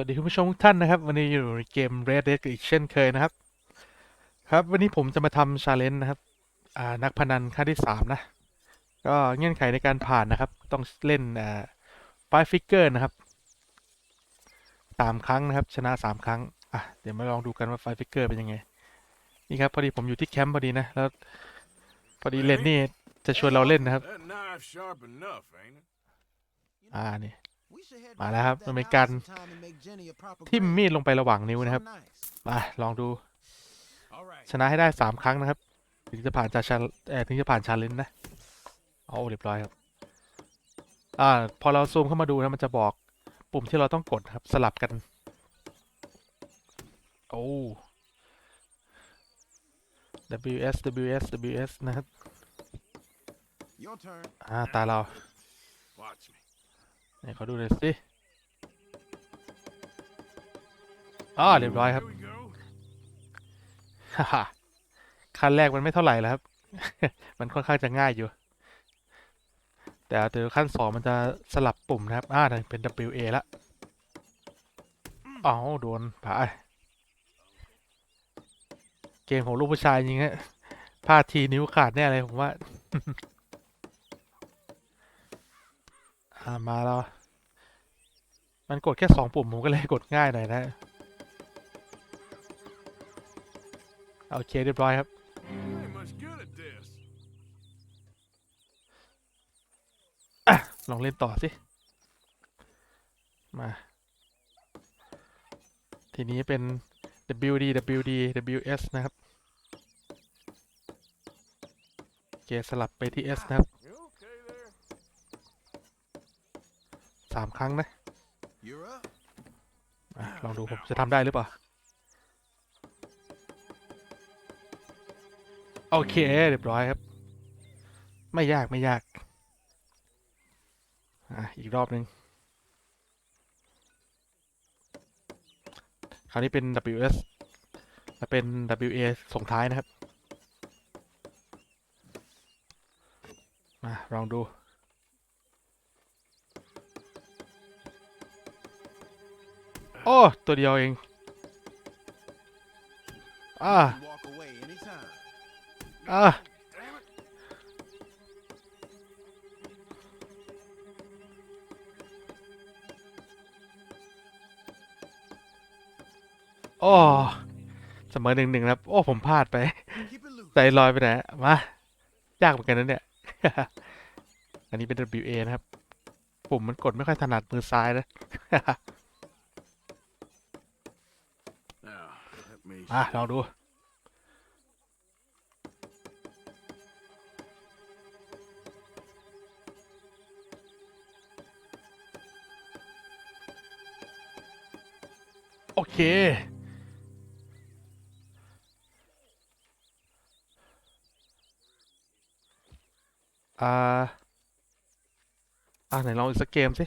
วัสดีคุณผู้ชมทุกท่านนะครับ วันนี้อยู่ในเกม Red Dead อีกเช่นเคยนะครับ ครับวันนี้ผมจะมาทำชาเลนจ์นะครับอ่านักพนันขั้นที่สามนะ ก็เงื่อนไขในการผ่านนะครับ ต้องเล่นอ่าไฟฟิกเกอร์นะครับสามครั้งนะครับ ชนะสามครั้งอะเดี๋ยวมาลองดูกันว่าไฟฟิกเกอร์เป็นยังไง นี่ครับพอดีผมอยู่ที่แคมป์พอดีนะ แล้วพอดีเลนนี่จะชวนเราเล่นนะครับ That knife sharp enough, ain't it? อ่านี่ มาแล้วครับมันเป็นการทิ่ทิ่มมมีมีดดลลงงไประหว่างไปนิ้วนะนะคครัรับบมาลองดู All right. ชนะให้ได้สามครั้งนะครับ ถึงจะผ่านจากชาเอ่อถึงจะผ่านชาเลนจ์นะเอาเรียบร้อยครับอ่าพอเราซูมเข้ามาดูนะมันจะบอกปุ่มที่เราต้องกดนะครับสลับกันโอ้ WS WS WS นะครับอ่าตาเรา Watch me. ไหนขอดูหน่อยสิอ๋อเรียบร้อยครับ Here we go. ฮ่าฮ่าขั้นแรกมันไม่เท่าไหร่แล้วครับ มันค่อนข้างจะง่ายอยู่ แต่เดี๋ยวขั้นสองมันจะสลับปุ่มนะครับ อ่านั่นเป็น WA ละอ๋อโดนผาเกมของลูกผู้ชายจริงฮะพลาดทีนิ้วขาดแน่เลยผมว่า อ่ามาแล้ว มันกดแค่สองปุ่มผมก็เลยกดง่ายหน่อยนะโอเคเรียบร้อยครับ ลองเล่นต่อสิ มา ทีนี้เป็น WD WD WS นะครับ โอเค สลับไปที่ S นะครับ สามครั้งนะอะลองดูผมจะทำได้หรือเปล่า โอเค เรียบร้อยครับ ไม่ยากไม่ยาก อะ อีกรอบหนึ่งคราวนี้เป็น WS และเป็น WA ส่งท้ายนะครับ มาลองดู โอ้ ตัวเดียวเอง อ่า อ่าโอ้เสมอหนึ่งหนึ่งครับ โอ้ ผมพลาดไป ใจลอยไปไหนะมา ยากเหมือนกันนะเนี่ย อันนี้เป็น WA นะครับ ปุ่มมันกดไม่ค่อยถนัดมือซ้ายนะ มาลองดู โอเค อ่า อ่าไหนลองอีกสักเกมสิ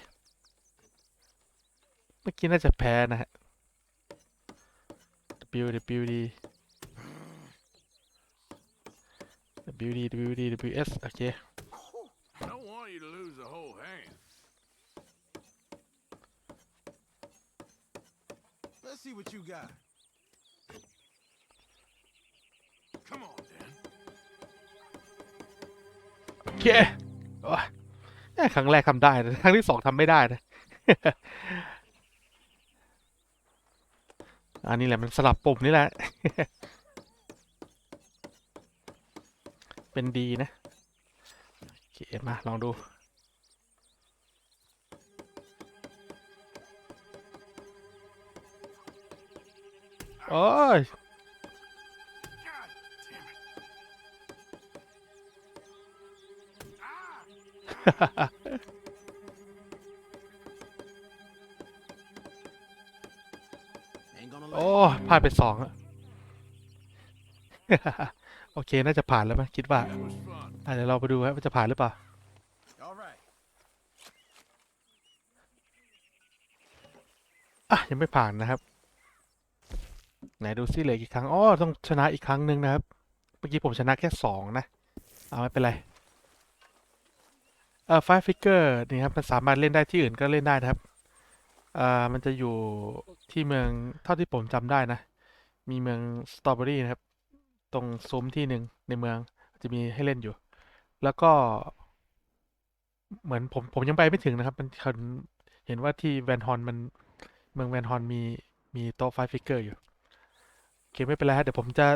เมื่อกี้น่าจะแพ้นะฮะ W W D W D W D W S โอเค I don't want you to lose the whole hand. Let's see what you got. Come on, Dan. โอเคโอ้ยแค่ครั้งแรกทำได้นะครั้งที่สองทำไม่ได้นะ อันนี้แหละมันสลับปุ่มนี่แหละ เป็นดีนะ โอเค มา ลองดูโอ้ย God damn it. Ah! โอ้พลาดไปสองอะโอเค น่าจะผ่านแล้วมั้ยคิดว่าเดี๋ยวเราไปดูครับว่าจะผ่านหรือเปล่าอะยังไม่ผ่านนะครับ ไหนดูซิเหลือกี่ครั้งอ๋อต้องชนะอีกครั้งหนึ่งนะครับ เมื่อกี้ผมชนะแค่สองนะเอาไม่เป็นไรเอ่อไฟฟิกเกอร์นี่ครับมันสามารถเล่นได้ที่อื่นก็เล่นได้นะครับ อ่ามันจะอยู่ที่เมืองเท่าที่ผมจำได้นะ มีเมืองสตรอเบอรี่นะครับ ตรงซุ้มที่หนึ่งในเมืองจะมีให้เล่นอยู่ แล้วก็ เหมือนผมผมยังไปไม่ถึงนะครับ มันคนเห็นว่าที่แวนฮอนมันเมืองแวนฮอนมีมีโต๊ะไฟฟิกเกอร์อยู่โอเคไม่เป็นไรฮะเดี๋ยวผมจะ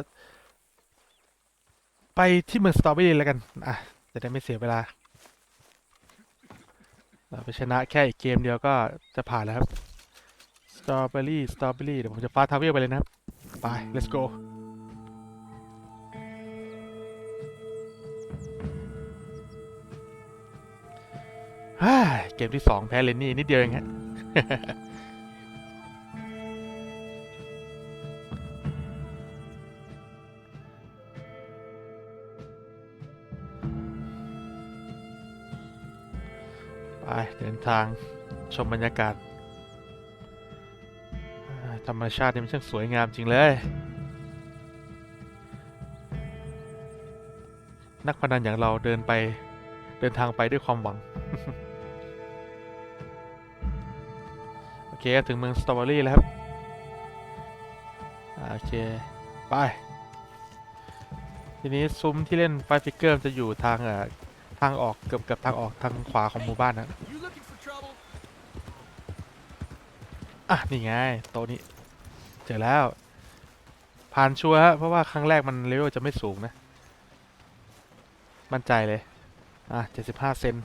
ไปที่เมืองสตรอเบอรี่แล้วกัน อะ จะได้ไม่เสียเวลา เราไปชนะแค่อีกเกมเดียวก็จะผ่านแล้วครับสตรอเบอรี่สตรอเบอรี่เดี๋ยวผมจะฟาทาวเวลไปเลยนะครับ ไป let's go เกมที่สองแพ้เลนนี่นิดเดียวเองฮะ ไปเดินทางชมบรรยากาศ ธรรมชาตินี่มันช่างสวยงามจริงเลย นักพนันอย่างเราเดินไปเดินทางไปด้วยความหวัง โอเคถึงเมืองสตรอเบอรี่แล้วครับ โอเค ไป ทีนี้ซุ้มที่เล่นไฟฟิกเกอร์จะอยู่ทางอ่อ ทางออกเกือบเกือบทางออกทางขวาของหมู่บ้านนะ You looking for trouble? อะนี่ไงโต๊ะนี้เจอแล้ว ผ่านชัวร์ฮะเพราะว่าครั้งแรกมันเลเวลจะไม่สูงนะ มั่นใจเลย อะ75เซน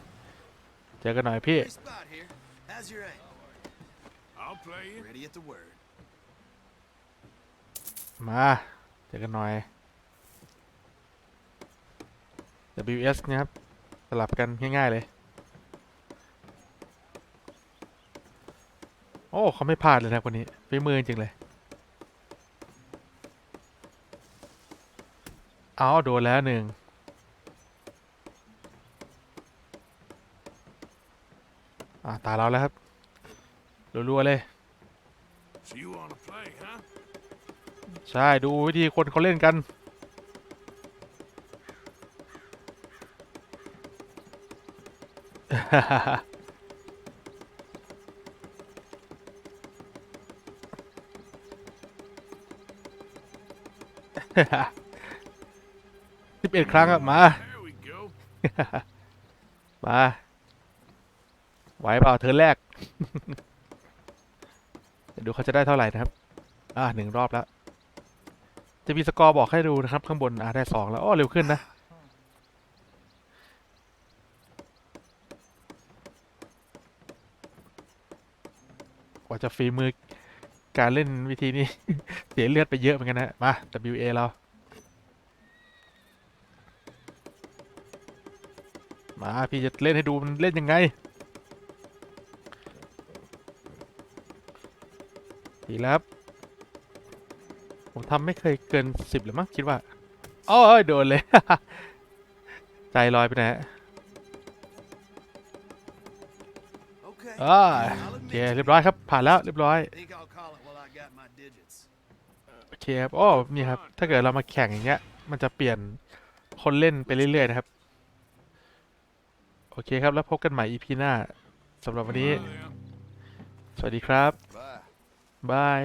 เจอกันหน่อยพี่ Nice spot here. How's your aim? I'll play you. Ready at the word. มาเจอกันหน่อย WS นะครับส ลับกันง่าย ๆ เลย โอ้เขาไม่พลาดเลยนะคนนี้ฝีมือจริงๆเลย เอาโดนแล้วหนึ่งอ่าตาเราแล้วครับรัวๆเลย So you wanna play, huh? ใช่ ดูวิธีคนเขาเล่นกัน สิบเอ็ดครั้งอะมา มา ไหวเปล่าเธอแรก ดูเขาจะได้เท่าไหร่นะครับ อ่าหนึ่งรอบแล้ว จะมีสกอร์บอกให้ดูนะครับ ข้างบน อ่าได้สองแล้ว อ้อ เร็วขึ้นนะ ว่าจะฝีมือการเล่นวิธีนี้ เสียเลือดไปเยอะเหมือนกันนะ มา WA เรา มา พี่จะเล่นให้ดูมันเล่นยังไง ดีแล้วครับผมทำไม่เคยเกินสิบหรือมั้งคิดว่า โอ้ยโดนเลย ใจลอยไปไหน อ่า I'll โอ admit เค to เรีย it. บร้อยครับ ผ่านแล้วเรียบร้อย Think I'll call it while I got my digits. โอเคครับโอ้นี่ครับ ถ้าเกิดเรามาแข่งอย่างเงี้ย มันจะเปลี่ยนคนเล่นไปเรื่อยๆนะครับ โอเคครับ แล้วพบกันใหม่ EP หน้าสำหรับวันนี้ Bye then. สวัสดีครับ Bye. บาย